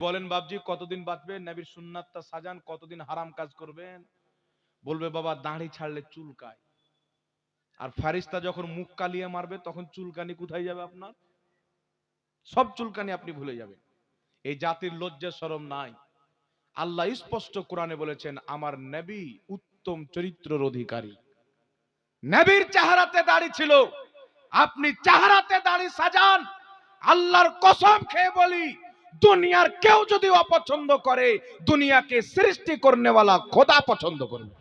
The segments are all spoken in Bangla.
বলেন বাবজি কতদিন বাঁচবেন নবীর সুন্নাতটা সাজান, কতদিন হারাম কাজ করবেন? বলবে, বাবা, দাঁড়ি ছাড়লে চুলকায় আর ফারিস্তা যখন মুখ কালিয়ে মারবে, তখন চুলকানি কোথায় যাবে আপনার? সব চুলকানি আপনি ভুলে যাবেন। এই জাতির লজ্জা শরম নাই। আল্লাহ স্পষ্ট কোরআনে বলেছেন, আমার নবী উত্তম চরিত্রের অধিকারী। নবীর চেহারাতে দাড়ি ছিল। আপনি চেহারাতে দাড়ি সাজান, আল্লাহর কসম খেয়ে বলি দুনিয়ার কেউ যদি অপছন্দ করে দুনিয়াকে সৃষ্টি করনেওয়ালা খোদা পছন্দ করবে।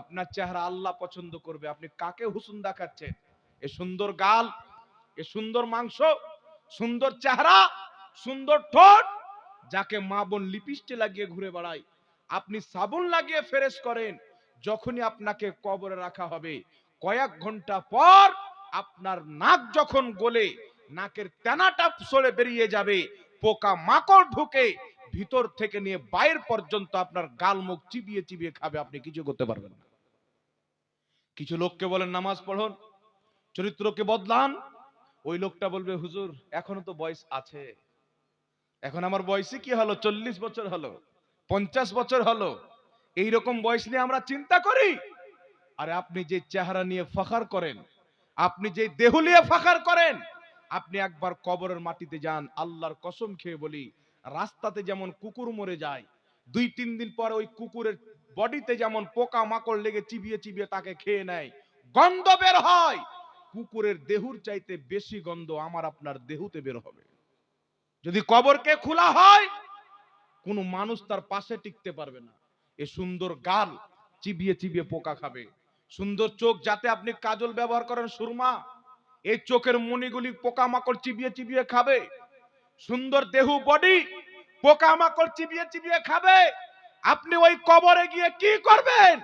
আপনার চেহারা আল্লাহ পছন্দ করবে আপনি কাকে হুসুন দেখাচ্ছেন? এ সুন্দর গাল এ সুন্দর মাংস সুন্দর চেহারা সুন্দর ঠোঁট যাকে মা বোন লিপিস্টে লাগিয়ে ঘুরে বেড়ায়। আপনি সাবুন লাগিয়ে ফেরেশ করেন যখনই আপনাকে কবরে রাখা হবে। কয়েক ঘণ্টা পর আপনার নাক যখন গলে নাকের তেনাটা সরে বেরিয়ে যাবে। পোকা মাকড় ঢুকে ভিতর থেকে নিয়ে বাইর পর্যন্ত আপনার গাল মুখ চিবিয়ে চিবিয়ে খাবে, আপনি কিছু করতে পারবেন না। কিছু লোককে বলেন, নামাজ পড়ুন, চরিত্রকে বদলান। ওই লোকটা বলবে, হুজুর, এখনও তো বয়স আছে। এখন আমার বয়সে কি হলো? চল্লিশ বছর হলো, পঞ্চাশ বছর হলো। এই রকম বয়স নিয়ে আমরা চিন্তা করি। আরে আপনি যে চেহারা নিয়ে ফাখার করেন, আপনি যে দেহ নিয়ে ফাখার করেন আপনি একবার কবরের মাটিতে যান, আল্লাহর কসম খেয়ে বলি, রাস্তাতে যেমন কুকুর মরে যায়, দুই, তিন দিন পর ওই কুকুরের বডিতে যেমন পোকা মাকড় লেগে চিবিয়ে চিবিয়ে তাকে খেয়ে নেয়, গন্ধ বের হয়। কুকুরের দেহুর চাইতে বেশি গন্ধ আমার আপনার দেহুতে বের হবে। যদি কবরকে খোলা হয়, কোনো মানুষ তার পাশে টিকতে পারবে না। এ সুন্দর গাল চিবিয়ে চিবিয়ে পোকা খাবে। সুন্দর চোখ যাতে আপনি কাজল ব্যবহার করেন সুরমা। এই চোখের মণিগুলি পোকামাকড় চিবিয়ে চিবিয়ে খাবে। সুন্দর দেহু বডি পোকামাকড় চিবিয়ে চিবিয়ে খাবে। আপনি ওই কবরে গিয়ে কি করবেন?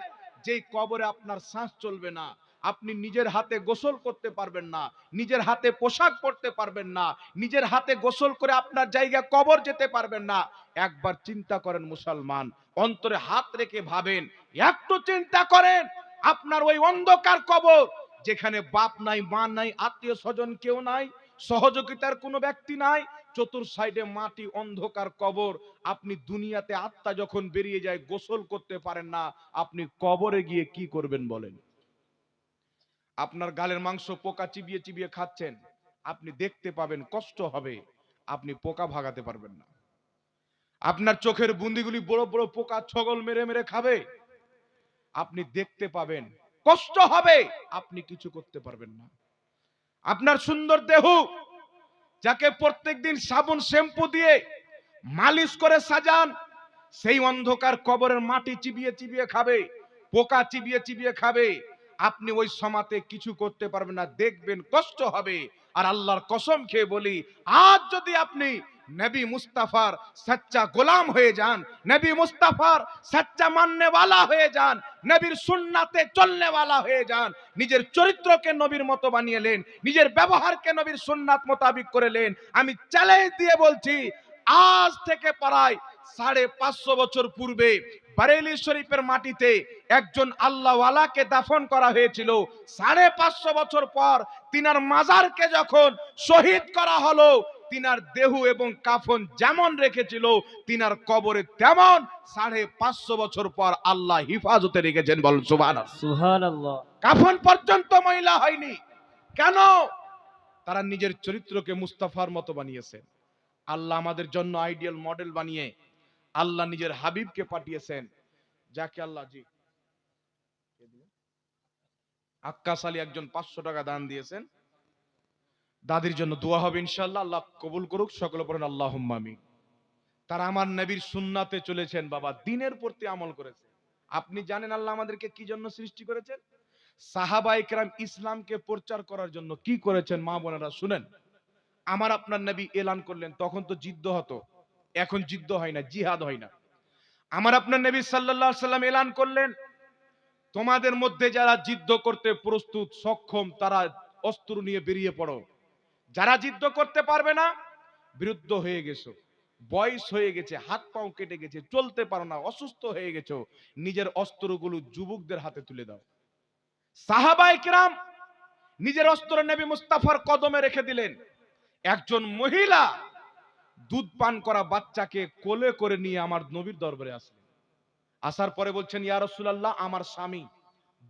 যেই কবরে আপনার শ্বাস চলবে না, আপনি নিজের হাতে গোসল করতে পারবেন না, নিজের হাতে পোশাক পরতে পারবেন না, নিজের হাতে গোসল করে আপনার জায়গা কবর যেতে পারবেন না। একবার চিন্তা করেন মুসলমান, অন্তরে হাত রেখে ভাবেন, একটু চিন্তা করেন, আপনার ওই অন্ধকার কবর যেখানে বাপ নাই, মা নাই, আত্মীয় স্বজন কেউ নাই, সহযোগিতার কোনো ব্যক্তি নাই, চতুর সাইডে মাটি, অন্ধকার কবর। আপনি দুনিয়াতে আত্মা যখন বেরিয়ে যায়, গোসল করতে পারেন না, আপনি কবরে গিয়ে কি করবেন বলেন? আপনার গালের মাংস পোকা চিবিয়ে চিবিয়ে খাচ্ছেন, আপনি দেখতে পাবেন কষ্ট হবে, আপনি পোকা ভাগাতে পারবেন না। আপনার চোখের বুন্দিগুলি বড় বড় পোকা, ছগল মেরে মেরে খাবে, আপনি দেখতে পাবেন কষ্ট হবে, আপনি কিছু করতে পারবেন না। আপনার সুন্দর দেহ, যাকে প্রত্যেকদিন সাবুন, শ্যাম্পু দিয়ে মালিশ করে সাজান, সেই অন্ধকার কবরের মাটি চিবিয়ে চিবিয়ে খাবে, পোকা চিবিয়ে চিবিয়ে খাবে। আপনি ওই সমাতে কিছু করতে পারবেন না, দেখবেন কষ্ট হবে। আর আল্লাহর কসম খেয়ে বলি, আজ যদি আপনি নবী মুস্তাফার সচ্চা গোলাম হয়ে যান নবী মুস্তাফার সচ্চা মাননে वाला হয়ে যান নবীর সুন্নাতে চলনে वाला হয়ে যান নিজের চরিত্রকে নবীর মতো বানিয়েলেন নিজের ব্যবহারকে নবীর সুন্নাত মোতাবিক করেলেন আমি চ্যালেঞ্জ দিয়ে বলছি আজ থেকে প্রায় সাড়ে পাঁচশো বছর পূর্বে বারেলি শরীফের মাটিতে একজন আল্লাহওয়ালাকে দাফন করা হয়েছিল সাড়ে পাঁচশো বছর পর তিনার মাজারকে যখন শহীদ করা হলো তিনার দেহ এবং কাফন যেমন রেখেছিল তিনার কবরে তেমন সাড়ে পাঁচশো বছর পর আল্লাহ হিফাজতে রেখেছেন বল আল্লাহ কাফন পর্যন্ত মহিলা হয়নি। কেন? তারা নিজের চরিত্রকে মুস্তাফার মতো বানিয়েছেন। আল্লাহ আমাদের জন্য আইডিয়াল মডেল বানিয়ে আল্লাহ নিজের হাবিবকে পাঠিয়েছেন। যাকে আল্লাহ জি আক্কাস আলী একজন পাঁচশো টাকা দান দিয়েছেন। দাদির জন্য দোয়া হবে ইনশাল্লাহ আল্লাহ কবুল করুক, সকলে পড়েন আল্লাহ আমি তারা আমার নবীর সুন্নাতে চলেছেন, বাবা দিনের প্রতি আমল করেছে। আপনি জানেন আল্লাহ আমাদেরকে কি জন্য সৃষ্টি করেছেন? সাহাবা ইকরাম ইসলামকে প্রচার করার জন্য কি করেছেন, মা বোনেরা শুনেন? আমার আপনার নবী এলান করলেন, তখন তো জিদ্দ হতো, এখন জিদ্দ হয় না, জিহাদ হয় না। আমার আপনার নবী আলাইহি সাল্লাম এলান করলেন, তোমাদের মধ্যে যারা জিদ্দ করতে প্রস্তুত, সক্ষম, তারা অস্ত্র নিয়ে বেরিয়ে পড়ো। যারা জিদ্দ করতে পারবে না, বিরুদ্ধ হয়ে গেছো। বয়স হয়ে গেছে, হাত পাও কেটে গেছে, চলতে পারো না, অসুস্থ হয়ে গেছো, নিজের অস্ত্রগুলো যুবকদের হাতে তুলে দাও। সাহাবা ইকরাম নিজের অস্ত্র নবী মুস্তাফার কদমে রেখে দিলেন। একজন মহিলা দুধ পান করা বাচ্চাকে কোলে করে নিয়ে আমার নবীর দরবারে আসলেন। আসার পরে বলছেন, ইয়া রাসূলুল্লাহ, আমার স্বামী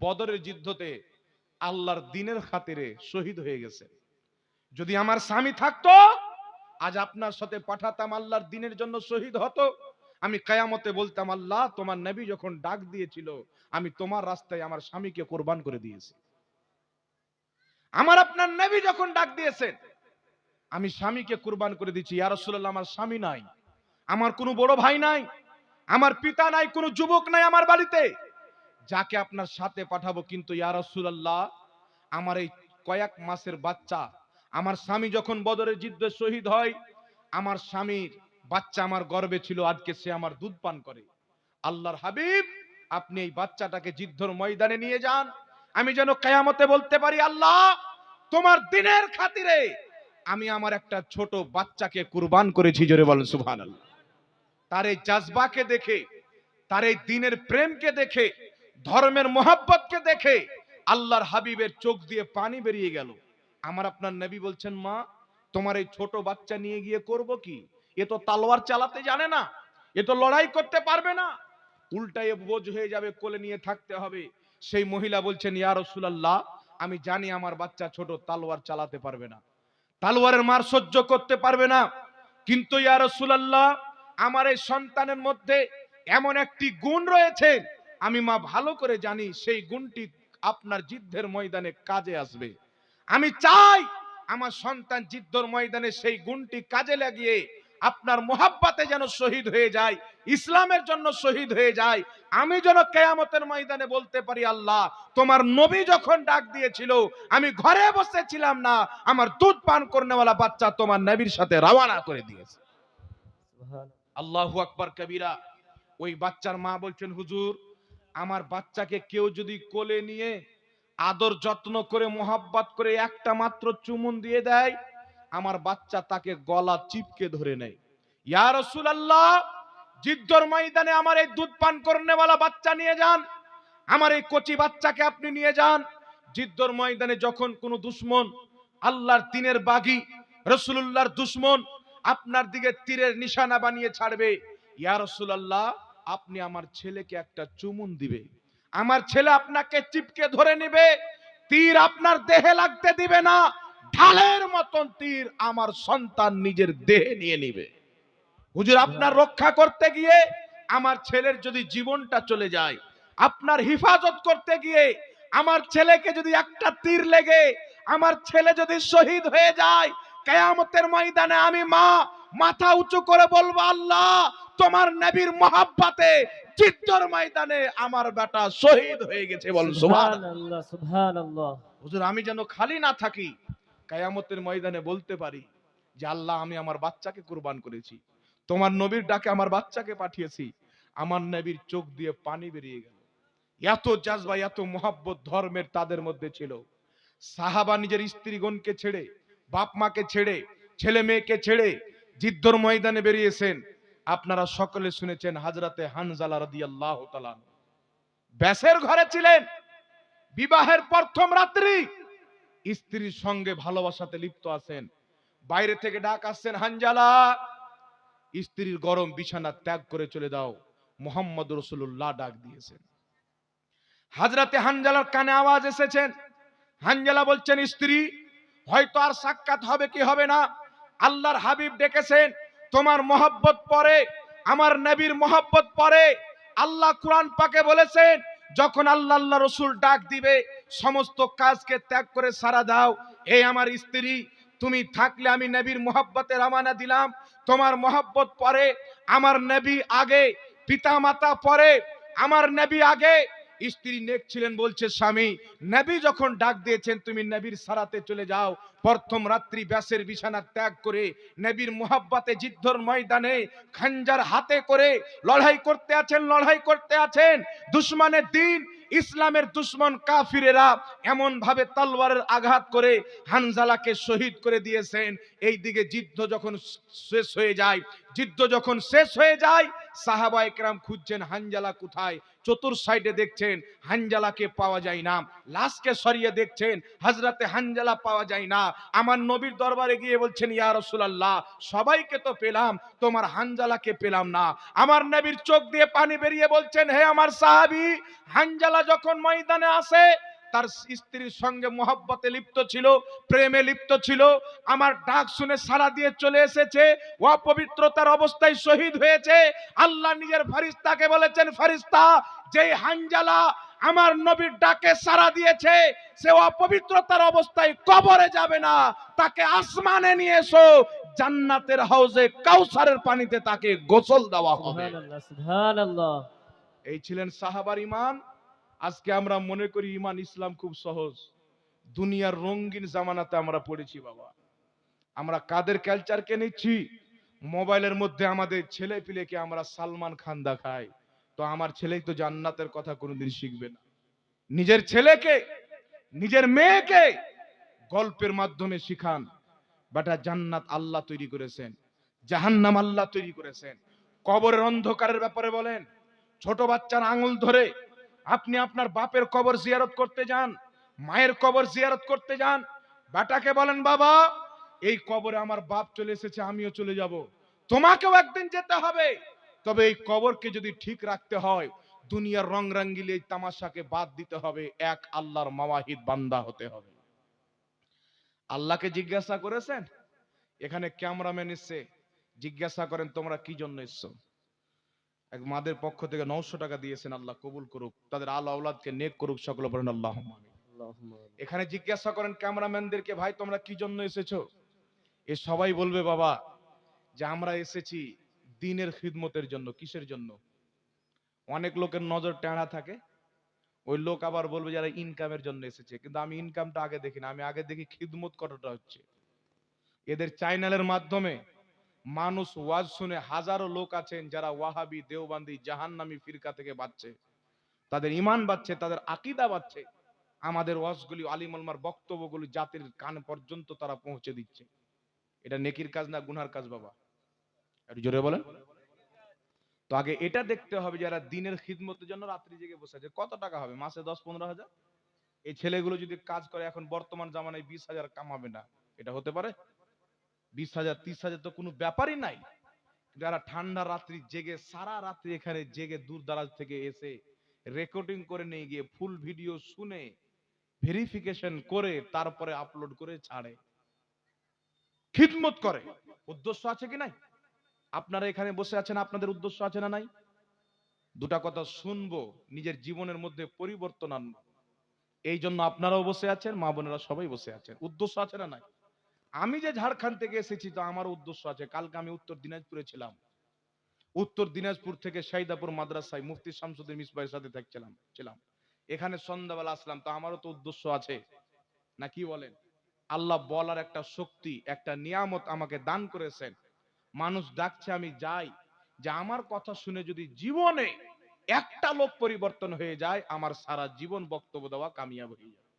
বদরের যুদ্ধতে আল্লাহর দিনের খাতিরে শহীদ হয়ে গেছে। যদি আমার স্বামী থাকতো, আজ আপনার সাথে পাঠাতাম আল্লাহর দিনের জন্য শহীদ হতো। আমি কায়ামতে বলতাম, আল্লাহ, তোমার নবী যখন ডাক দিয়েছিল, আমি তোমার রাস্তায় আমার স্বামীকে কোরবান করে দিয়েছি। আমার আপনার নবী যখন ডাক দিয়েছেন, আমি স্বামীকে কুরবান করে দিচ্ছি ইয়া রাসূলুল্লাহ, আমার স্বামী নাই, আমার কোনো বড় ভাই নাই, আমার পিতা নাই, কোনো যুবক নাই আমার বাড়িতে। যাকে আপনার সাথে পাঠাবো কিন্তু, ইয়া রাসূলুল্লাহ, আমার এই কয়েক মাসের বাচ্চা আমার স্বামী যখন বদরের যুদ্ধে শহীদ হয়, আমার স্বামীর বাচ্চা আমার গর্বে ছিল, আজকে সে আমার দুধ পান করে। আল্লাহর হাবিব, আপনি এই বাচ্চাটাকে যুদ্ধর ময়দানে নিয়ে যান। আমি যেন কেয়ামতে বলতে পারি, আল্লাহ, তোমার দিনের খাতিরে আমি আমার একটা ছোট বাচ্চাকে কুরবান করেছি, জোরে বলেন সুবহান তার এই জাজবাকে দেখে, তার এই দিনের প্রেমকে দেখে, ধর্মের মোহাব্বতকে দেখে, আল্লাহর হাবিবের চোখ দিয়ে পানি বেরিয়ে গেল। আমার আপনার নবী বলছেন, মা, তোমার এই ছোট বাচ্চা নিয়ে গিয়ে করব কি? এ তো তালোয়ার চালাতে জানে না, এ তো লড়াই করতে পারবে না। উল্টায় বোঝ হয়ে যাবে, কোলে নিয়ে থাকতে হবে। সেই মহিলা বলছেন, ইয়া রাসূলুল্লাহ, আমি জানি আমার বাচ্চা ছোট, তালোয়ার চালাতে পারবে না। তালোয়ারের মার সহ্য করতে পারবে না। কিন্তু ইয়া রাসূলুল্লাহ, আমার এই সন্তানের মধ্যে এমন একটি গুণ রয়েছে, আমি মা ভালো করে জানি, সেই গুণটি আপনার যুদ্ধের ময়দানে কাজে আসবে। আমি চাই আমার সন্তান যুদ্ধর ময়দানে সেই গুণটি কাজে লাগিয়ে আপনার মোহাব্বাতে যেন শহীদ হয়ে যায়, ইসলামের জন্য শহীদ হয়ে যায়। আমি যেন কেয়ামতের ময়দানে বলতে পারি, আল্লাহ, তোমার নবী যখন ডাক দিয়েছিল, আমি ঘরে বসেছিলাম না, আমার দুধ পান করনেওয়ালা বাচ্চা তোমার নবীর সাথে রওয়ানা করে দিয়েছে। আল্লাহ আকবর কবিরা, ওই বাচ্চার মা বলছেন, হুজুর, আমার বাচ্চাকে কেউ যদি কোলে নিয়ে আদর যত্ন করে, মোহাব্বত করে একটা মাত্র চুমুন দিয়ে দেয়। আমার বাচ্চা তাকে গলা চিপকে ধরে নেয়। ইয়া রাসূলুল্লাহ যুদ্ধর ময়দানে আমার এই দুধ পান করনেওয়ালা বাচ্চা নিয়ে যান। আমার এই কচি বাচ্চাকে আপনি নিয়ে যান। জিদ্দর ময়দানে যখন কোনো দুশ্মন, আল্লাহর তিনের বাগি রসুল্লাহর দুশ্মন আপনার দিকে তীরের নিশানা বানিয়ে ছাড়বে, ইয়া রাসূলুল্লাহ, আপনি আমার ছেলেকে একটা চুমুন দিবে। আমার ছেলে আপনাকে চিপকে ধরে নেবে, তীর আপনার দেহে লাগতে দিবে না, ঢালের মতন তীর আমার সন্তান নিজের দেহে নিয়ে নিবে। হুজুর, আপনার রক্ষা করতে গিয়ে আমার ছেলের যদি জীবনটা চলে যায়, আপনার হিফাজত করতে গিয়ে আমার ছেলেকে যদি একটা তীর লেগে, আমার ছেলে যদি শহীদ হয়ে যায়, কেয়ামতের ময়দানে আমি মা, মাথা উঁচু করে বলব, আল্লাহ, তোমার নবীর মহাব্বাতে চিত্তর ময়দানে আমার বেটা শহীদ হয়ে গেছে বল সুবহানাল্লাহ সুবহানাল্লাহ। হুজুর আমি যেন খালি না থাকি কায়ামতের ময়দানে বলতে পারি যে আল্লাহ আমি আমার বাচ্চাকে কুরবান করেছি। তোমার নবীর ডাকে আমার বাচ্চাকে পাঠিয়েছি। আমার নবীর চোখ দিয়ে পানি বেরিয়ে গেল। এত জাজবা এত মোহাব্বত ধর্মের তাদের মধ্যে ছিল। সাহাবা নিজের স্ত্রীগণকে ছেড়ে বাপ মাকে ছেড়ে ছেলে মেয়েকে ছেড়ে জিদ্দর ময়দানে বেরিয়েছেন। আপনারা সকলে শুনেছেন হাজরাতে হানজালা রাদিয়াল্লাহু তাআলা ব্যাসের ঘরে ছিলেন। বিবাহের প্রথম রাত্রি স্ত্রীর সঙ্গে ভালোবাসাতে লিপ্ত আছেন। বাইরে থেকে ডাক আসছেন, হানজালা, স্ত্রীর গরম বিছানা ত্যাগ করে চলে দাও মোহাম্মদ রসুল্লাহ ডাক দিয়েছেন। হাজরাতে হানজালার কানে আওয়াজ এসেছেন। হানজালা বলছেন, স্ত্রী, হয়তো আর সাক্ষাৎ হবে কি হবে না? আল্লাহর হাবিব ডেকেছেন। তোমার মহব্বত পরে, আমার নবীর মহব্বত পরে, আল্লাহ কোরআন পাকে বলেছেন, যখন আল্লাহ আল্লাহ রসুল ডাক দিবে, সমস্ত কাজকে ত্যাগ করে সারা দাও। এই আমার স্ত্রী, তুমি থাকলে আমি নবীর মোহাব্বতে রামানা দিলাম। তোমার মোহাব্বত পরে, আমার নবী আগে পিতা মাতা পরে, আমার নবী আগে স্ত্রী নেক ছিলেন বলছে, স্বামী, নবী যখন ডাক দিয়েছেন, তুমি নবীর সারাতে চলে যাও। প্রথম রাত্রি ব্যাসের বিছানা ত্যাগ করে নবীর মোহাব্বতে যুদ্ধর ময়দানে খাঞ্জার হাতে করে লড়াই করতে আছেন, লড়াই করতে আছেন। দুশ্মনের দিন, ইসলামের দুশ্মন কাফিরেরা এমন ভাবে তলোয়ারের আঘাত করে হানজালাকে শহীদ করে দিয়েছেন। এই দিকে যুদ্ধ যখন শেষ হয়ে যায়, যুদ্ধ যখন শেষ হয়ে যায়, সাহাবা একরাম খুঁজছেন হানজালা কোথায়? চতুর সাইডে দেখছেন হানজালাকে পাওয়া যায় না। লাশকে সরিয়ে দেখছেন হাজরাতে হানজালা পাওয়া যায় না। আমার নবীর দরবারে গিয়ে বলছেন, ইয়া রাসূলুল্লাহ, সবাইকে তো পেলাম, তোমার হানজালাকে পেলাম না। আমার নবীর চোখ দিয়ে পানি বেরিয়ে বলছেন, হে আমার সাহাবী, হানজালা যখন ময়দানে আসে তার স্ত্রীর সঙ্গে মোহাব্বতে লিপ্ত ছিল প্রেমে লিপ্ত ছিল। আমার ডাক শুনে সারা দিয়ে চলে এসেছে। অপবিত্রতার অবস্থায় শহীদ হয়েছে। আল্লাহ নিজের ফারিস্তাকে বলেছেন ফারিস্তা যেই হানজালা আমার নবীর ডাকে সারা দিয়েছে সে অপবিত্রতার অবস্থায় কবরে যাবে না। তাকে আসমানে নিয়ে এসো। জান্নাতের হাউজে কাউসারের পানিতে তাকে গোসল দেওয়া হবে। এই ছিলেন সাহাবার ইমান আজকে আমরা মনে করি ইমান ইসলাম খুব সহজ। দুনিয়ার রঙিন জামানাতে আমরা পড়েছি, বাবা। আমরা কাদের কালচারকে নিচ্ছি? মোবাইলের মধ্যে আমাদের ছেলে পিলেকে আমরা সালমান খান দেখাই। তো আমার ছেলেই তো জান্নাতের কথা কোনোদিন শিখবে না। নিজের ছেলেকে, নিজের মেয়েকে গল্পের মাধ্যমে শিখান। বাটা, জান্নাত আল্লাহ তৈরি করেছেন, জাহান্নাম আল্লাহ তৈরি করেছেন। কবরের অন্ধকারের ব্যাপারে বলেন, ছোট বাচ্চার আঙুল ধরে আপনি আপনার বাপের কবর জিয়ারত করতে যান, মায়ের কবর জিয়ারত করতে যান, বেটাকে বলেন, বাবা, এই কবরে আমার বাপ চলে এসেছে, আমিও চলে যাব। তোমাকেও একদিন যেতে হবে। তবে এই কবরকে যদি ঠিক রাখতে হয়, দুনিয়ার রং রাঙ্গিলে এই তামাশাকে বাদ দিতে হবে। এক আল্লাহর মাওয়াহিদ বান্দা হতে হবে। আল্লাহকে জিজ্ঞাসা করেছেন? এখানে ক্যামেরাম্যান এসছে, জিজ্ঞাসা করেন, তোমরা কি জন্য এসছো? এক মাদের পক্ষ থেকে নশো টাকা দিয়েছেন আল্লাহ কবুল করুক। তাদের আল আওলাদকে নেক করুক সকল বলেন আল্লাহ এখানে জিজ্ঞাসা করেন ক্যামেরাম্যানদেরকে ভাই তোমরা কি জন্য এসেছ? এ সবাই বলবে বাবা যে আমরা এসেছি দিনের খিদমতের জন্য কিসের জন্য? অনেক লোকের নজর টেঁড়া থাকে। ওই লোক আবার বলবে যারা ইনকামের জন্য এসেছে। কিন্তু আমি ইনকামটা আগে দেখি না আমি আগে দেখি খিদমত কতটা হচ্ছে। এদের চ্যানেলের মাধ্যমে মানুষ ওয়াজ শুনে হাজারো লোক আছেন যারা ওয়াহাবি, দেওবান্দি, জাহান্নামী ফিরকা থেকে বাঁচছে। তাদের ইমান বাড়ছে তাদের আকিদা বাড়ছে আমাদের ওয়াজগুলি আলিমুলমার বক্তব্যগুলি জাতির কান পর্যন্ত তারা পৌঁছে দিচ্ছে। এটা নেকির কাজ না গুনার কাজ, বাবা? জোরে বলেন। তো আগে এটা দেখতে হবে যারা দিনের খিদমতের জন্য রাত্রি জেগে বসে আছে। কত টাকা হবে? মাসে দশ, পনেরো হাজার? এই ছেলেগুলো যদি কাজ করে, এখন বর্তমান জামানায় বিশ হাজার কামাবে না। এটা হতে পারে? বিশ হাজার, তিরিশ হাজার তো কোনো ব্যাপারই নাই। যারা ঠান্ডা রাত্রি জেগে, সারা রাত্রি এখানে জেগে দূর দারাজ থেকে এসে রেকর্ডিং করে নিয়ে গিয়ে ফুল ভিডিও শুনে ভেরিফিকেশন করে তারপরে আপলোড করে ছাড়ে। খিদমত করে। উদ্দেশ্য আছে কি নাই? আপনারা এখানে বসে আছেন, আপনাদের উদ্দেশ্য আছে না নাই? দুটা কথা শুনব, নিজের জীবনের মধ্যে পরিবর্তন আনব। এই জন্য আপনারাও বসে আছেন, মা বোনেরা সবাই বসে আছেন। উদ্দেশ্য আছে না নাই? আমি যে ঝাড়খণ্ড থেকে এসেছি, তো আমার উদ্দেশ্য আছে। কালকে আমি উত্তর দিনাজপুরে ছিলাম। উত্তর দিনাজপুর থেকে সাইদাপুর মাদ্রাসায় মুফতি শামসুদ্দিন মিসবাইয়ের সাথে থাকছিলাম ছিলাম। এখানে সন্ধ্যাবেলা আসলাম, তো আমারও তো উদ্দেশ্য আছে। না কি বলেন? আল্লাহ বলার একটা শক্তি, একটা নিয়ামত আমাকে দান করেছেন। মানুষ ডাকছে, আমি যাই। যে আমার কথা শুনে যদি জীবনে একটা লোক পরিবর্তন হয়ে যায়, আমার সারা জীবন বক্তব্য দেওয়া কামিয়াব হয়ে যাবে।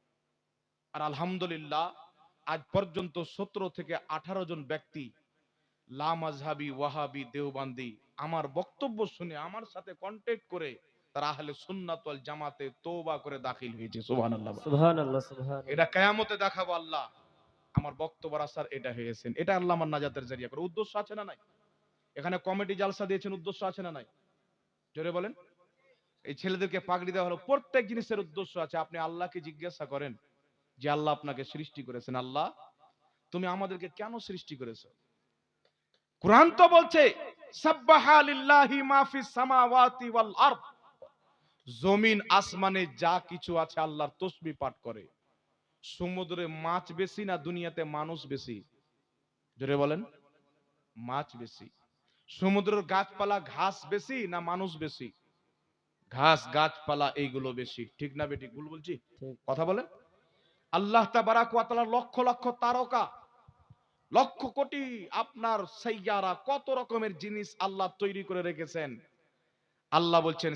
আর আলহামদুলিল্লাহ আজ পর্যন্ত সতেরো থেকে আঠারো জন ব্যক্তি লামাজহাবি ওয়াহাবি দেওবান্দি আমার বক্তব্য শুনে আমার সাথে কন্টেক্ট করে তারা আহলে সুন্নাত জামাতে তওবা করে দাখিল হয়েছে সুবহানাল্লাহ। সুবহানাল্লাহ সুবহানাল্লাহ। এটা কেয়ামতে দেখাবো আল্লাহ। আমার বক্তব্য রাস্তার এটা হয়েছেন এটা আল্লাহ আমার নাজাতের জারিয়া করে। উদ্দেশ্য আছে না নাই? এখানে কমিটি জালসা দিয়েছেন উদ্দেশ্য আছে না নাই? জোরে বলেন। এই ছেলেদেরকে পাগড়ি দেওয়া হলো। প্রত্যেক জিনিসের উদ্দেশ্য আছে। আপনি আল্লাহকে জিজ্ঞাসা করেন যে আল্লাহ আপনাকে সৃষ্টি করেছেন আল্লাহ তুমি আমাদেরকে কেন সৃষ্টি করেছ? কোরআন তো বলছে সাব্বাহা লিল্লাহি মা ফিস সামাওয়াতি ওয়াল আরদ। জমিন আসমানে যা কিছু আছে আল্লাহর তসবি পাঠ করে। সমুদ্রে মাছ বেশি না দুনিয়াতে মানুষ বেশি? জোরে বলেন। মাছ বেশি। সমুদ্রের গাছপালা ঘাস বেশি না মানুষ বেশি? ঘাস গাছপালা এইগুলো বেশি। ঠিক না বেটি ভুল বলছি? কথা বলে আল্লাহ তাবারাক লক্ষ লক্ষ তারকা, লক্ষ কোটি আপনার সাইয়ারা কত রকমের জিনিস আল্লাহ তৈরি করে রেখেছেন। আল্লাহ বলছেন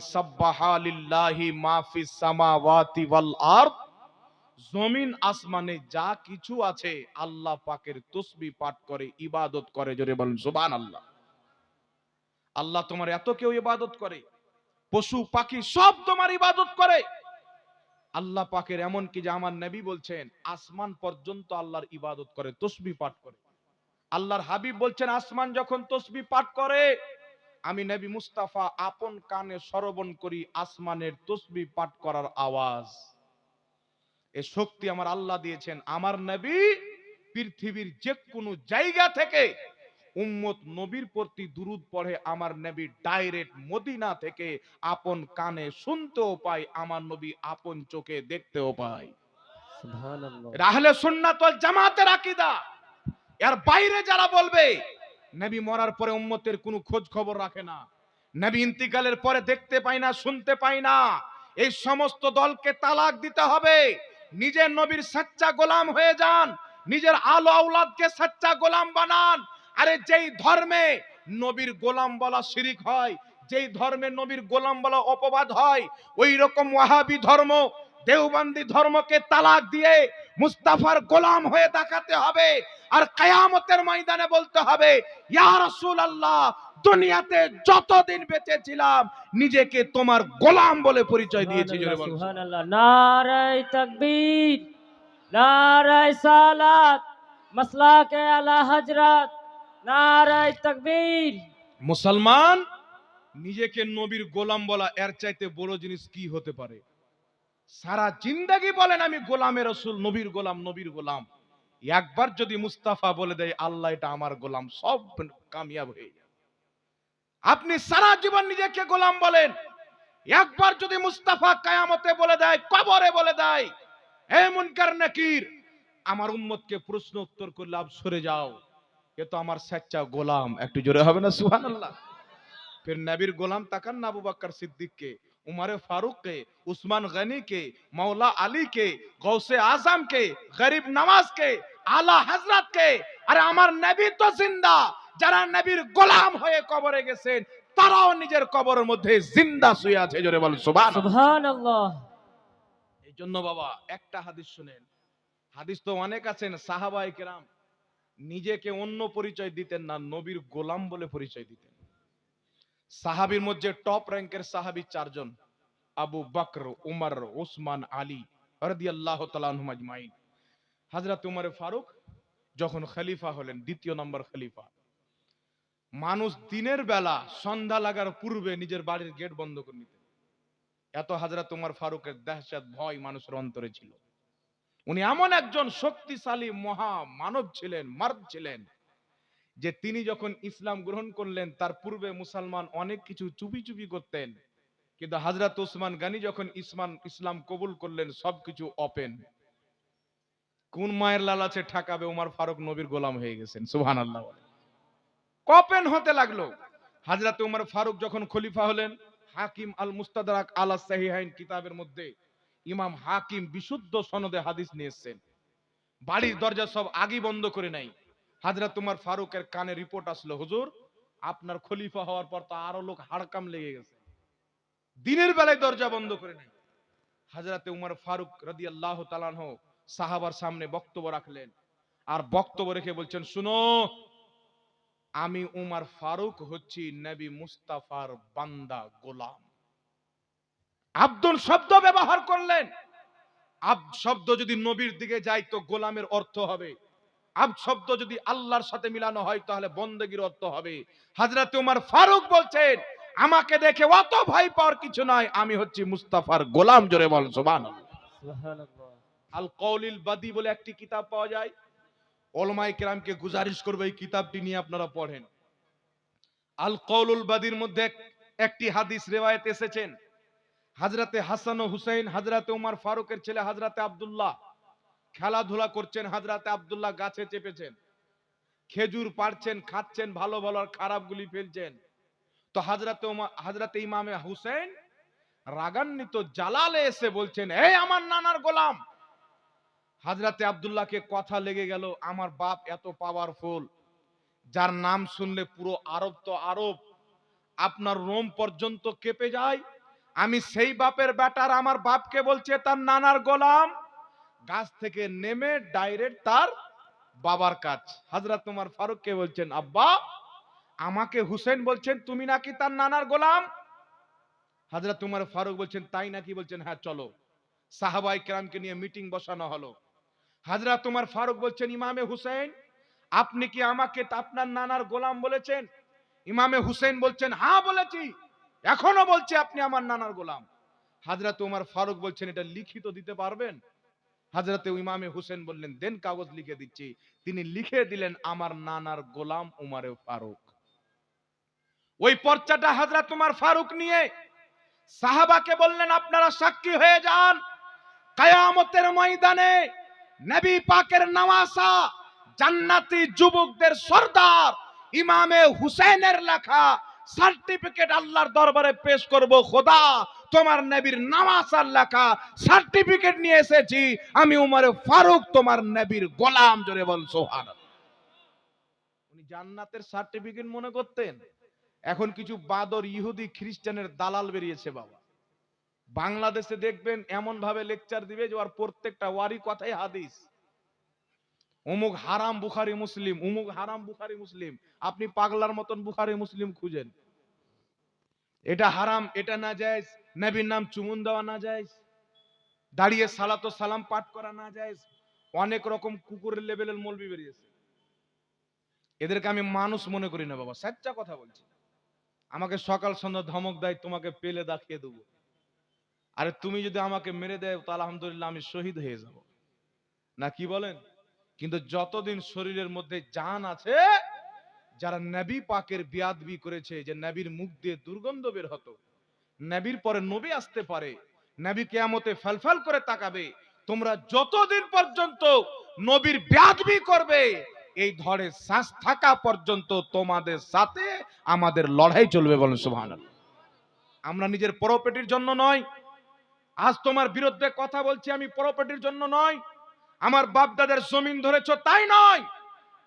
জমিন আসমানে যা কিছু আছে আল্লাহ পাকের তসবি পাঠ করে, ইবাদত করে, জোরে বলেন সুবান আল্লাহ আল্লাহ তোমার এত কেউ ইবাদত করে, পশু পাখি সব তোমার ইবাদত করে। আল্লাহ পাকের এমন কি যে আমার নবী বলছেন, আসমান পর্যন্ত আল্লাহর ইবাদত করে, তসবি পাঠ করে। আল্লাহর হাবিব বলছেন, আসমান যখন তসবি পাঠ করে, আমি নবী মুস্তাফা আপন কানে শ্রবণ করি আসমানের তসবি পাঠ করার আওয়াজ। এ শক্তি আমার আল্লাহ দিয়েছেন। আমার নবী পৃথিবীর যে কোনো জায়গা থেকে উম্মত নবীর প্রতি দুরুদ পড়ে আমার নবী ডাইরেক্ট মদিনা থেকে আপন কানে শুনতেও পাই আমার নবী আপন চোখে দেখতেও রাহলে সুন্নাত জামাতের আকীদা। এর বাইরে যারা বলবে নবী মরার পরে উম্মতের কোনো খোঁজ খবর রাখে না। নবী ইন্তিকালের পরে দেখতে পাই না শুনতে পাই না। এই সমস্ত দলকে তালাক দিতে হবে। নিজের নবীর সচ্চা গোলাম হয়ে যান। নিজের আলো আওলাদকে সচ্চা গোলাম বানান। আরে যেই ধর্মে নবীর গোলাম বলা শিরিক হয় যেই ধর্মে নবীর গোলাম বলা অপবাদ হয় ওই রকম ওয়াহাবি ধর্ম দেওবন্দি ধর্মকে তালাক দিয়ে মুস্তাফার গোলাম হয়ে দেখাতে হবে আর কায়ামতের ময়দানে বলতে হবে ইয়া দুনিয়াতে যতদিন বেঁচে ছিলাম নিজেকে তোমার গোলাম বলে পরিচয় দিয়েছি। জোরে সুবহানাল্লাহ। নারায়ে তাকবীর নারায়ে সালাত মাসলাকে আলা হযরত নারায়ে তাকবীর। মুসলমান, নিজেকে নবীর গোলাম বলা এর চাইতে বড় জিনিস কি হতে পারে? সারা জিন্দাগি বলেন আমি গোলামের রসুল, নবীর গোলাম নবীর গোলাম। একবার যদি মুস্তাফা বলে দেয়, আল্লাহ এটা আমার গোলাম, সব কামিয়াব হয়ে যায় আপনি সারা জীবন নিজেকে গোলাম বলেন। একবার যদি মুস্তাফা কায়ামতে বলে দেয়, কবরে বলে দেয়, হে মুনকার নাকির, আমার উম্মতকে প্রশ্ন উত্তর করলে আপ সরে যাও। এ তো আমার স্বেচ্ছা গোলাম। একটু জোরে হবে না সুহান আল্লাহ ফির নাবির গোলাম তাকান না আবু বাক্কর সিদ্দিককে উমারে ফারুককে উসমান গনিকে মৌলা আলীকে গৌসে আজমকে গরিব নওয়াজকে আলা হজরতকে আরে আমার নবী তো জিন্দা যারা নবীর গোলাম হয়ে কবরে গেছেন তারাও নিজের কবরের মধ্যে জিন্দা শুয়ে আছে জোরে বল সুবহান সুবহানাল্লাহ। এইজন্য বাবা একটা হাদিস শুনেন। হাদিস তো অনেক আছেন সাহাবায়ে কেরাম। নিজেকে অন্য পরিচয় দিতেন না, নবীর গোলাম বলে পরিচয় দিতেন। সাহাবীর মধ্যে টপ র্যাঙ্কের সাহাবী চারজন, আবু বকর, উমর ওসমান আলী রাদিয়াল্লাহু তাআলা আনহুম আজমাইন। হযরত ফারুক যখন খলিফা হলেন, দ্বিতীয় নম্বর খলিফা। মানুষ দিনের বেলা সন্ধ্যা লাগার পূর্বে নিজের বাড়ির গেট বন্ধ করে নিতেন। এত হাজরত উমর ফারুকের দহশত, ভয় মানুষের অন্তরে ছিল। উনি এমন একজন শক্তিশালী মহা মানব ছিলেন, মার্দ ছিলেন, যে তিনি যখন ইসলাম গ্রহণ করলেন, তার পূর্বে মুসলমান অনেক কিছু চুপি চুপি করতেন। কিন্তু হাজরত ওসমান গানি যখন ইসমান, ইসলাম কবুল করলেন সবকিছু ওপেন কোন মায়ের লালাচে ঠাকাবে উমার ফারুক নবীর গোলাম হয়ে গেছেন সুহান আল্লাহ ওপেন হতে লাগল। হাজরত উমর ফারুক যখন খলিফা হলেন, হাকিম আল মুস্তাদরাক আলা সাহিহাইন কিতাবের মধ্যে ইমাম হাকিম বিশুদ্ধ সনদে হাদিস নিয়ে এসেছেন বাড়ির দরজা সব আগে বন্ধ করে নাই। হাজরত উমর ফারুকের কানে রিপোর্ট আসলো, হুজুর, আপনার খলিফা হওয়ার পর তো আরও লোক হাড়কাম লেগে গেছে। দিনের বেলায় দরজা বন্ধ করে নাই। হাজরতে উমর ফারুক রাদি আল্লাহ সাহাবার সামনে বক্তব্য রাখলেন। আর বক্তব্য রেখে বলছেন, শুনো, আমি উমার ফারুক হচ্ছি নবী মুস্তাফার বান্দা গোলাম। আব্দুল শব্দ ব্যবহার করলেন। আব শব্দ যদি নবীর দিকে যায় তো গোলামের অর্থ হবে। আব শব্দ যদি আল্লাহর সাথে মিলানো হয় তাহলে বন্দেগীর অর্থ হবে। হাজরাতে উমার ফারুক বলছেন আমাকে দেখে অত ভয় পাওয়ার কিছু নয় আমি হচ্ছি মুস্তাফার গোলাম। জোরে বল সুবহানাল্লাহ। আল কৌলিল বাদি বলে একটি কিতাব পাওয়া যায়। ওলমাই কেরামকে গুজারিশ করবে এই কিতাবটি নিয়ে আপনারা পড়েন। আল কৌলুল বাদির মধ্যে একটি হাদিস রেওয়ায়েত এসেছেন। হাজরাতে হাসান ও হুসাইন, হাজরাতে উমার ফারুকের ছেলে হাজরাতে আব্দুল্লাহ। খেলাধুলা করছেন হাজরাতে আব্দুল্লাহ, গাছে চেপেছেন। খেজুর পাড়ছেন, খাচ্ছেন, ভালো ভালো আর খারাপগুলি ফেলছেন। তো হাজরাতে হাজরাতে ইমামে হুসেন রাগান্বিত, জালালে এসে বলছেন, এই আমার নানার গোলাম! হাজরাতে আব্দুল্লাহকে কথা লেগে গেল, আমার বাপ এত পাওয়ারফুল যার নাম শুনলে পুরো আরব তো আরব। আপনার রোম পর্যন্ত কেঁপে যায় আমি সেই বাপের বেটার, আমার বাপকে বলছে, তার নানার গোলাম। গাছ থেকে নেমে ডাইরেক্ট তার বাবার কাজ হাজরাত তোমার ফারুককে বলছেন, আব্বা, আমাকে হুসেন বলছেন, তুমি নাকি তার নানার গোলাম? হাজরাত তোমার ফারুক বলছেন, তাই নাকি? বলছেন হ্যাঁ চলো। সাহাবাই কেরামকে নিয়ে মিটিং বসানো হলো। হাজরা তোমার ফারুক বলছেন, ইমামে হুসেন, আপনি কি আমাকে আপনার নানার গোলাম বলেছেন? ইমামে হুসেন বলছেন হ্যাঁ বলেছি। এখনও বলছি আপনি আমার নানার গোলাম। হাজরা তোমার ফারুক বলছেন, এটা লিখিত দিতে পারবেন? হাজরাতে ইমামে হুসেন বললেন, দেন কাগজ লিখে দিচ্ছি। তিনি লিখে দিলেন, আমার নানার গোলাম উমারে ফারুক। ওই পর্চাটা হাজরা তোমার ফারুক নিয়ে সাহাবাকে বললেন, আপনারা সাক্ষী হয়ে যান। কায়ামতের ময়দানে নবী পাকের নওয়াসা জান্নাতি যুবকদের সর্দার ইমামে হুসেনের লেখা সার্টিফিকেট আল্লাহর দরবারে পেশ করব, খোদা, তোমার নবীর নামাসার লেখা সার্টিফিকেট নিয়ে এসেছি। আমি ফারুক, তোমার গোলাম, জোরে উনি জান্নাতের সার্টিফিকেট মনে করতেন? এখন কিছু বাদর ইহুদি খ্রিস্টানের দালাল বেরিয়েছে, বাবা। বাংলাদেশে দেখবেন এমন ভাবে লেকচার দিবে যে ওর প্রত্যেকটা ওয়ারি কথাই হাদিস। অমুক হারাম বুখারি মুসলিম অমুক হারাম বুখারি মুসলিম। আপনি পাগলার মতন বুখারি মুসলিম খুঁজেন। এটা হারাম, এটা না যায় নবীর নাম চুমুন দেওয়া না যায় দাঁড়িয়ে সালাতো সালাম পাঠ করা না যায় অনেক রকম কুকুরের লেভেলের মলবি বেরিয়েছে। এদেরকে আমি মানুষ মনে করি না বাবা সচ্চা কথা বলছি। আমাকে সকাল সন্ধ্যা ধমক দেয়, তোমাকে পেলে দেখিয়ে দেবো। আরে তুমি যদি আমাকে মেরে দেয় তো আলহামদুলিল্লাহ আমি শহীদ হয়ে যাব। না কি বলেন? কিন্তু যতদিন শরীরের মধ্যে জান আছে, যারা নবী পাকের বিয়াদবি করেছে, যে নবীর মুখ দিয়ে দুর্গন্ধ বের হতো, নবীর পরে নবী আসতে পারে, নবী কেয়ামতে ফেলফেল করে তাকাবে, তোমরা যতদিন পর্যন্ত নবীর বিয়াদবি করবে, এই ধরে শ্বাস থাকা পর্যন্ত তোমাদের সাথে আমাদের লড়াই চলবে বলেন সুবহানাল্লাহ। আমরা নিজের পরপেটির জন্য নয়, আজ তোমার বিরুদ্ধে কথা বলছি, আমি পরপেটির জন্য নয় আমার বাপদাদের জমিন ধরেছ, তাই নয়।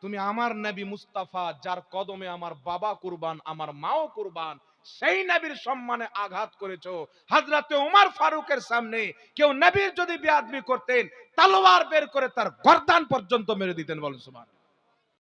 তুমি আমার নবী মুস্তাফা, যার কদমে আমার বাবা কুরবান, আমার মাও কুরবান, সেই নবীর সম্মানে আঘাত করেছ। হাজরাতে ওমর ফারুকের সামনে কেউ নবীর যদি বেআদমি করতেন, তালোয়ার বের করে তার গর্দান পর্যন্ত মেরে দিতেন, বলেন সুবহান